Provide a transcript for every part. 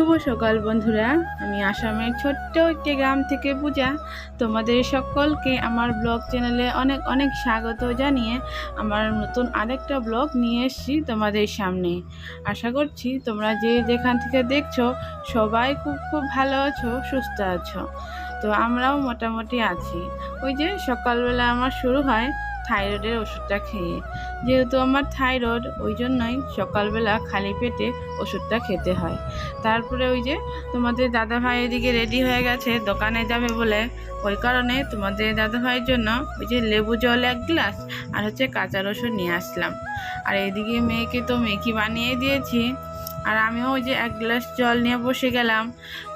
শুভ সকাল বন্ধুরা। আমি আসামের ছোট্ট একটি গ্রাম থেকে পূজা। তোমাদের সকলকে আমার ব্লগ চ্যানেলে অনেক অনেক স্বাগত জানিয়ে আমার নতুন আরেকটা ব্লগ নিয়ে এসেছি তোমাদের সামনে। আশা করছি তোমরা যে যেখান থেকে দেখছ, সবাই খুব খুব ভালো আছো, সুস্থ আছো। তো আমরাও মোটামুটি আছি। ওই যে সকালবেলা আমার শুরু হয় থাইরয়েডের ওষুধটা খেয়ে। যেহেতু আমার থাইরয়েড, ওই জন্যই সকালবেলা খালি পেটে ওষুধটা খেতে হয়। তারপরে ওই যে তোমাদের দাদা ভাই এদিকে রেডি হয়ে গেছে, দোকানে যাবে বলে। ওই কারণে তোমাদের দাদা ভাইয়ের জন্য ওই যে লেবু জল এক গ্লাস আর হচ্ছে কাঁচা রসুন নিয়ে আসলাম। আর এদিকে মেয়েকে তো মেকি বানিয়ে দিয়েছি। আর আমিও ওই যে এক গ্লাস জল নিয়ে বসে গেলাম।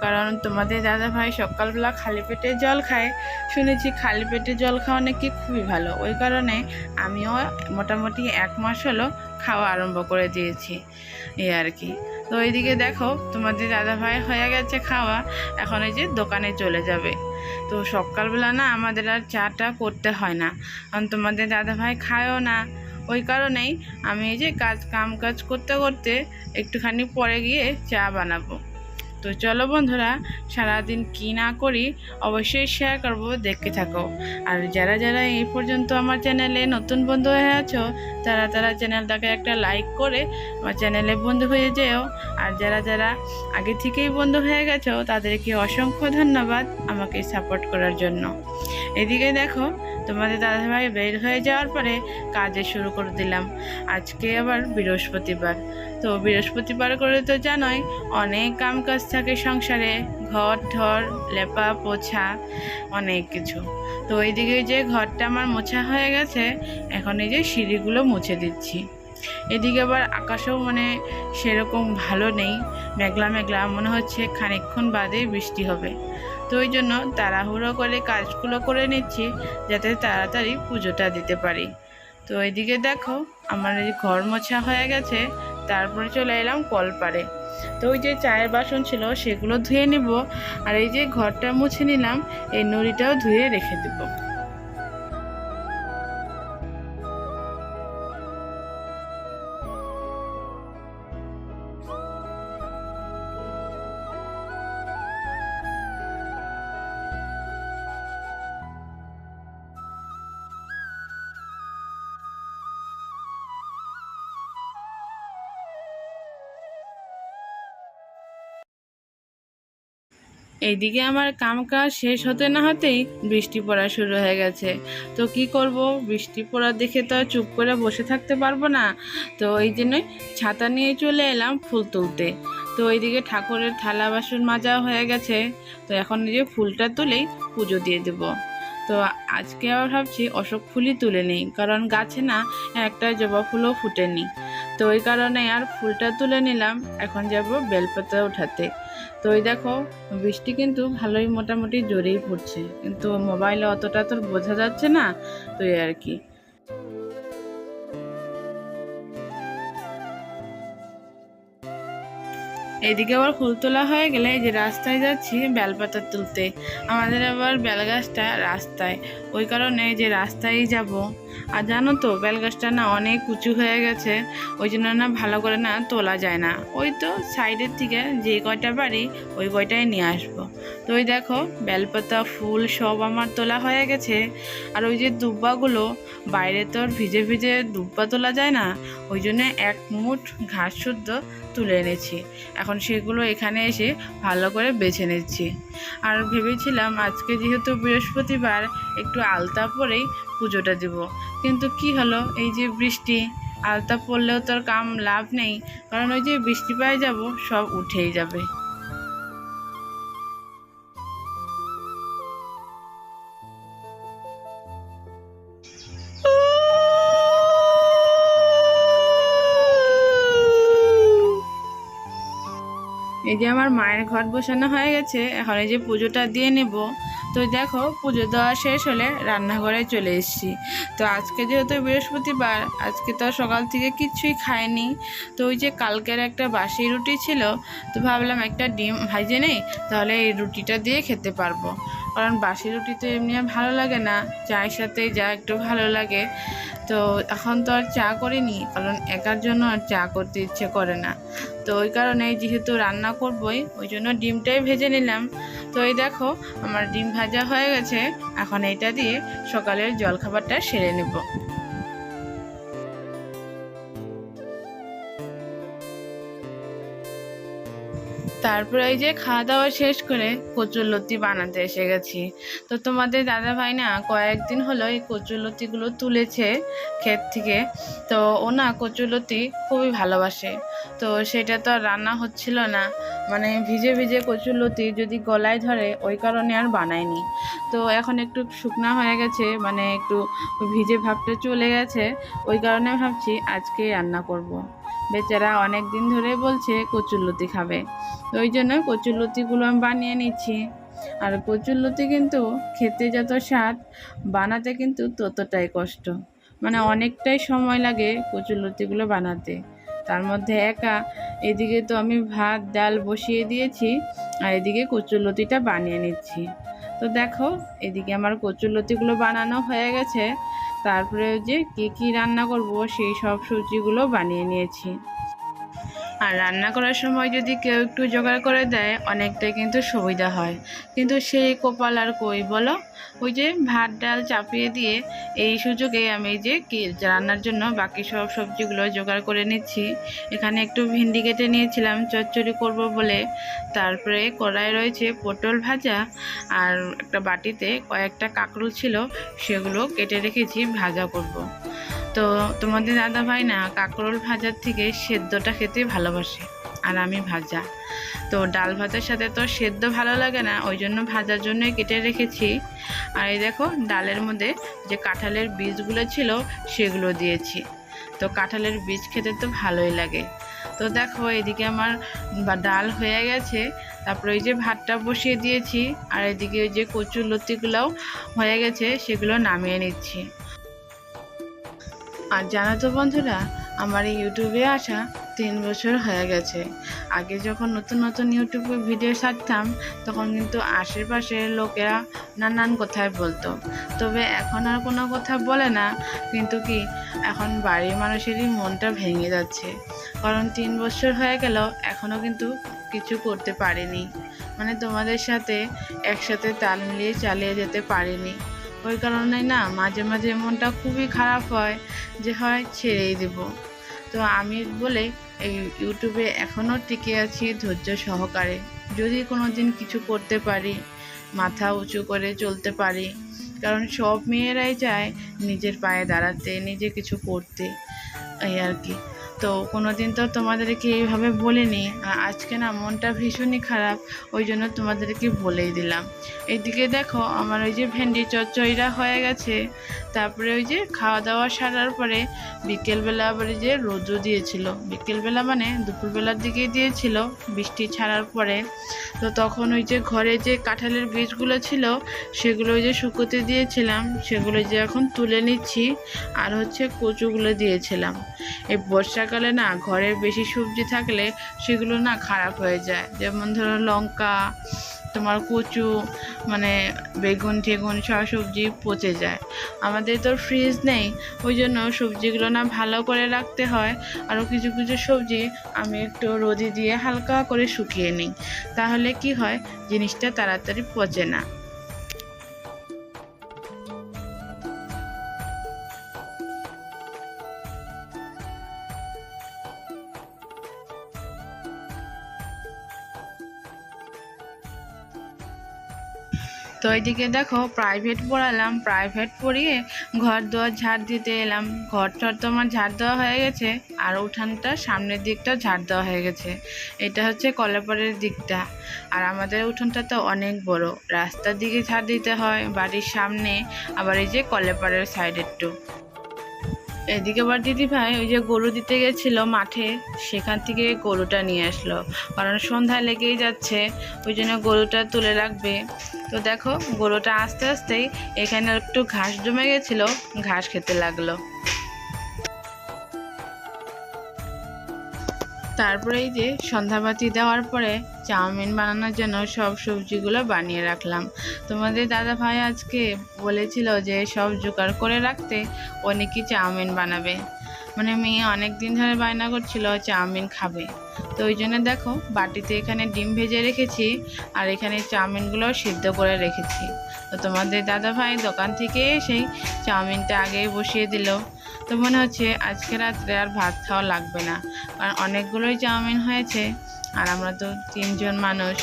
কারণ তোমাদের দাদা ভাই সকালবেলা খালি পেটে জল খায়। শুনেছি খালি পেটে জল খাওয়া নাকি খুবই ভালো। ওই কারণে আমিও মোটামুটি এক মাস হলো খাওয়া আরম্ভ করে দিয়েছি। এই আর কি। তো ওইদিকে দেখো, তোমাদের দাদা ভাই হয়ে গেছে খাওয়া। এখন এই যে দোকানে চলে যাবে। তো সকালবেলা না আমাদের আর চাটা করতে হয় না। কারণ তোমাদের দাদা ভাই খায়ও না। ওই কারণেই আমি এই যে কাজ, কাম কাজ করতে করতে একটুখানি পরে গিয়ে চা বানাবো। তো চলো বন্ধুরা, সারাদিন কি না করি অবশ্যই শেয়ার করব, দেখতে থাকো। আর যারা যারা এই পর্যন্ত আমার চ্যানেলে নতুন বন্ধু হয়ে আছো, তারা তারা চ্যানেলটাকে একটা লাইক করে আমার চ্যানেলে বন্ধু হয়ে যেও। আর যারা যারা আগে থেকেই বন্ধু হয়ে গেছো, তাদেরকে অসংখ্য ধন্যবাদ আমাকে সাপোর্ট করার জন্য। এদিকে দেখো তোমাদের দাদাভাই বের হয়ে যাওয়ার পরে কাজে শুরু করে দিলাম। আজকে আবার বৃহস্পতিবার। তো বৃহস্পতিবার করে তো জানোই, অনেক কাম কাজ থাকে সংসারে, ঘর ঠর লেপা, পোছা, অনেক কিছু। তো এইদিকে যে ঘরটা আমার মোছা হয়ে গেছে, এখন এই যে সিঁড়িগুলো মুছে দিচ্ছি। এদিকে আবার আকাশও মানে সেরকম ভালো নেই, মেঘলা মেঘলা, মনে হচ্ছে খানিকক্ষণ বাদে বৃষ্টি হবে। তো ওই জন্য তাড়াহুড়ো করে কাজগুলো করে নিচ্ছি, যাতে তাড়াতাড়ি পুজোটা দিতে পারি। তো এদিকে দেখো, আমার এই ঘর মোছা হয়ে গেছে, তারপরে চলে এলাম কলপারে তো ওই যে চায়ের বাসন ছিল, সেগুলো ধুয়ে নিব, আর এই যে ঘরটা মুছে নিলাম, এই নড়িটাও ধুয়ে রেখে দেবো। এইদিকে আমার কাম কাজ শেষ হতে না হতেই বৃষ্টি পড়া শুরু হয়ে গেছে। তো কি করব? বৃষ্টি পড়া দেখে তো চুপ করে বসে থাকতে পারব না। তো এই জন্যই ছাতা নিয়ে চলে এলাম ফুল তুলতে। তো এইদিকে ঠাকুরের থালা বাসন মাজা হয়ে গেছে। তো এখন যে ফুলটা তুলেই পুজো দিয়ে দেবো। তো আজকে আবার ভাবছি অশোক ফুলই তুলে নিই, কারণ গাছে না একটা জবা ফুলও ফুটেনি। তো ওই কারণে আর ফুলটা তুলে নিলাম। এখন যাব বেলপাতা উঠাতে। তো ওই দেখো, বৃষ্টি কিন্তু ভালোই মোটামুটি জোরেই পড়ছে। কিন্তু মোবাইলে অতটা তোর বোঝা যাচ্ছে না, তো আর কি। এদিকে আবার ফুল তোলা হয়ে গেলে যে রাস্তায় যাচ্ছি বেলপাতা তুলতে। আমাদের আবার বেলগাছটা রাস্তায়। ওই কারণে যে রাস্তায় যাব। আর জানো তো বেলগাছটা না অনেক উঁচু হয়ে গেছে, ওই জন্য না ভালো করে না তোলা যায় না। ওই তো সাইডের থেকে যে কয়টা বাড়ি, ওই কয়টাই নিয়ে আসব। তো ওই দেখো, বেলপাতা, ফুল সব আমার তোলা হয়ে গেছে। আর ওই যে দুব্বাগুলো, বাইরে তো ভিজে ভিজে দুব্বা তোলা যায় না, ওই জন্য এক মুঠ ঘাস শুদ্ধ তুলে এনেছি। এখন সেগুলো এখানে এসে ভালো করে বেছে নিচ্ছি। আর ভেবেছিলাম আজকে যেহেতু বৃহস্পতিবার, একটু আলতা পরেই পুজোটা দিব। কিন্তু কি হলো? এই যে বৃষ্টি, আলতা পড়লেও তোর কাম লাভ নেই, কারণ ওই যে বৃষ্টি পায়ে যাব, সব উঠেই যাবে। এই যে আমার মায়ের ঘর বসানো হয়ে গেছে, এখন এই যে পুজোটা দিয়ে নেব। তো দেখো পুজো দেওয়া শেষ হলে রান্নাঘরে চলে এসেছি। তো আজকে যেহেতু বৃহস্পতিবার, আজকে তো সকাল থেকে কিচ্ছুই খাইনি। তো ওই যে কালকের একটা বাসি রুটি ছিল, তো ভাবলাম একটা ডিম ভাজে নেই, তাহলে এই রুটিটা দিয়ে খেতে পারব। কারণ বাসি রুটি তো এমনি ভালো লাগে না, চায়ের সাথে যা একটু ভালো লাগে। তো এখন তো আর চা করিনি, কারণ একার জন্য আর চা করতে ইচ্ছে করে না। তো ওই কারণে যেহেতু রান্না করবই, ওই জন্য ডিমটাই ভেজে নিলাম। তো এই দেখো, আমার ডিম ভাজা হয়ে গেছে। এখন এইটা দিয়ে সকালের জলখাবারটা সেরে নেব। তারপরে এই যে খাওয়া দাওয়া শেষ করে কচুর লতি বানাতে এসে গেছি। তো তোমাদের দাদা ভাই না কয়েকদিন হলো এই কচুর লতিগুলো তুলেছে ক্ষেত থেকে। তো ও না কচুর লতি খুবই ভালোবাসে। তো সেটা তো আর রান্না হচ্ছিল না। মানে ভিজে ভিজে কচুর লতি যদি গলায় ধরে ওই কারণে আর বানায়নি। তো এখন একটু শুকনা হয়ে গেছে মানে একটু ভিজে ভাবটা চলে গেছে। ওই কারণে ভাবছি আজকে রান্না করব। বেচারা অনেক দিন ধরে বলছে কচুরলতি খাবে। তো ওই জন্য কচুরলতিগুলো আমি বানিয়ে নিচ্ছি। আর কচুরলতি কিন্তু খেতে যত স্বাদ, বানাতে কিন্তু ততটাই কষ্ট। মানে অনেকটাই সময় লাগে কচুরলতিগুলো বানাতে। তার মধ্যে একা, এদিকে তো আমি ভাত, ডাল বসিয়ে দিয়েছি, আর এদিকে কচুরলতিটা বানিয়ে নিচ্ছি। তো দেখো, এদিকে আমার কচুরলতিগুলো বানানো হয়ে গেছে। তারপরে যে কী কী রান্না করব সেই সব সবজিগুলো বানিয়ে নিয়েছি। আর রান্না করার সময় যদি কেউ একটু জোগাড় করে দেয়, অনেকটাই কিন্তু সুবিধা হয়। কিন্তু সেই কপাল আর কই বলো? ওই যে ভাত, ডাল চাপিয়ে দিয়ে এই সুযোগে আমি যে কি রান্নার জন্য বাকি সব সবজিগুলো জোগাড় করে নিচ্ছি। এখানে একটু ভিন্ডি কেটে নিয়েছিলাম, চচ্চড়ি করব বলে। তারপরে কড়াই রয়েছে পটল ভাজা আর একটা বাটিতে কয়েকটা কাঁকরোল ছিল, সেগুলো কেটে রেখেছি, ভাজা করব। তো তোমাদের দাদা ভাই না কাঁকরোল ভাজার থেকে সেদ্ধটা খেতে ভালোবাসে, আর আমি ভাজা। তো ডাল ভাতের সাথে তো সেদ্ধ ভালো লাগে না, ওই জন্য ভাজার জন্যই কেটে রেখেছি। আর এই দেখো, ডালের মধ্যে যে কাঁঠালের বীজগুলো ছিল সেগুলো দিয়েছি। তো কাঁঠালের বীজ খেতে তো ভালোই লাগে। তো দেখো, এদিকে আমার ডাল হয়ে গেছে। তারপরে ওই যে ভাতটা বসিয়ে দিয়েছি, আর এদিকে ওই যে কচুর লতিগুলোও হয়ে গেছে, সেগুলো নামিয়ে নিচ্ছি। আর জানো তো বন্ধুরা, আমার এই ইউটিউবে আসা তিন বছর হয়ে গেছে। আগে যখন নতুন নতুন ইউটিউবে ভিডিও ছাড়তাম, তখন কিন্তু আশেপাশের লোকেরা নানান কথায় বলতো। তবে এখন আর কোনো কথা বলে না, কিন্তু কি, এখন বাড়ির মানুষেরই মনটা ভেঙে যাচ্ছে। কারণ তিন বছর হয়ে গেল এখনও কিন্তু কিছু করতে পারিনি। মানে তোমাদের সাথে একসাথে তাল মিলিয়ে চালিয়ে যেতে পারিনি। ওই কারণে না মাঝে মাঝে মনটা খুবই খারাপ হয় যে হয় ছেড়েই দেব। তো আমি বলে এই ইউটিউবে এখনও টিকে আছি ধৈর্য সহকারে। যদি কোনো দিন কিছু করতে পারি, মাথা উঁচু করে চলতে পারি, কারণ সব মেয়েরাই চায় নিজের পায়ে দাঁড়াতে, নিজে কিছু করতে, এই আর কি। তো কোনো দিন তো তোমাদেরকে এইভাবে বলিনি। আজকে না মনটা ভীষণই খারাপ, ওই জন্য তোমাদেরকে বলেই দিলাম। এইদিকে দেখো আমার ওই যে ভেন্ডি চচ্চড়িটা হয়ে গেছে। তারপরে ওই যে খাওয়া দাওয়া সারার পরে বিকেলবেলা আবার যে রোদও দিয়েছিল। বিকেলবেলা মানে দুপুরবেলার দিকেই দিয়েছিল, বৃষ্টি ছাড়ার পরে। তো তখন ওই যে ঘরে যে কাঁঠালের বীজগুলো ছিল, সেগুলো ওই যে শুকোতে দিয়েছিলাম। সেগুলো যে এখন তুলে নিচ্ছি, আর হচ্ছে কচুগুলো দিয়েছিলাম। এই বর্ষাকালে না ঘরে বেশি সবজি থাকলে সেগুলো না খারাপ হয়ে যায়। যেমন ধরো লঙ্কা, তোমার কচু মানে বেগুন টেগুন সব সবজি পচে যায়। আমাদের তো ফ্রিজ নেই, ওই জন্য সবজিগুলো না ভালো করে রাখতে হয়। আরও কিছু কিছু সবজি আমি একটু রোদি দিয়ে হালকা করে শুকিয়ে নিই। তাহলে কি হয়, জিনিসটা তাড়াতাড়ি পচে না। তো ওইদিকে দেখো প্রাইভেট পড়ালাম প্রাইভেট পড়িয়ে ঘর দোয়ার ঝাড় দিতে এলাম। ঘর টর তো আমার ঝাড় দেওয়া হয়ে গেছে, আর উঠানটা সামনের দিকটা ঝাড় দেওয়া হয়ে গেছে। এটা হচ্ছে কলাপাড়ের দিকটা। আর আমাদের উঠানটা তো অনেক বড়। রাস্তার দিকে ঝাড় দিতে হয়, বাড়ির সামনে, আবার এই যে কলেপাড়ের সাইডেরটু এদিকে আবার দিদি ভাই, ওই যে গরু দিতে গেছিল মাঠে, সেখান থেকে গরুটা নিয়ে আসলো। কারণ সন্ধ্যা লেগেই যাচ্ছে, ওই জন্য গরুটা তুলে রাখবে। তো দেখো, গরুটা আস্তে আস্তেই এখানে একটু ঘাস জমে গেছিল, ঘাস খেতে লাগল। তারপরে এই যে সন্ধ্যাবাতি দেওয়ার পরে চাউমিন বানানোর জন্য সব সবজিগুলো বানিয়ে রাখলাম। তোমাদের দাদা ভাই আজকে বলেছিল যে সব জোগাড় করে রাখতে ও নাকি চাউমিন বানাবে। মানে মেয়ে অনেক দিন ধরে বায়না করছিল চাউমিন খাবে। তো ওই জন্য দেখো, বাটিতে এখানে ডিম ভেজে রেখেছি আর এখানে চাউমিনগুলো সিদ্ধ করে রেখেছি। তো তোমাদের দাদা ভাই দোকান থেকে সেই চাউমিনটা আগেই বসিয়ে দিল। তো মনে হচ্ছে আজকে রাত্রে আর ভাত খাওয়া লাগবে না। কারণ অনেকগুলোই চাউমিন হয়েছে আর আমরা তো তিনজন মানুষ।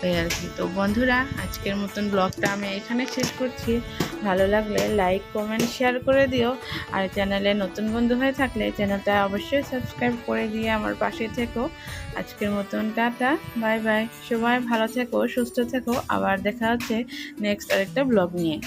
তাই আর কি। তো বন্ধুরা, আজকের মতন ব্লগটা আমি এখানে শেষ করছি। ভালো লাগলে লাইক কমেন্ট শেয়ার করে দিও। আর চ্যানেলে নতুন বন্ধু হয়ে থাকলে চ্যানেলটা অবশ্যই সাবস্ক্রাইব করে দিয়ে আমার পাশে থেকো। আজকের মতন টাটা বাই বাই সবাই ভালো থেকো, সুস্থ থেকো। আবার দেখা হচ্ছে নেক্সট আরেকটা ব্লগ নিয়ে।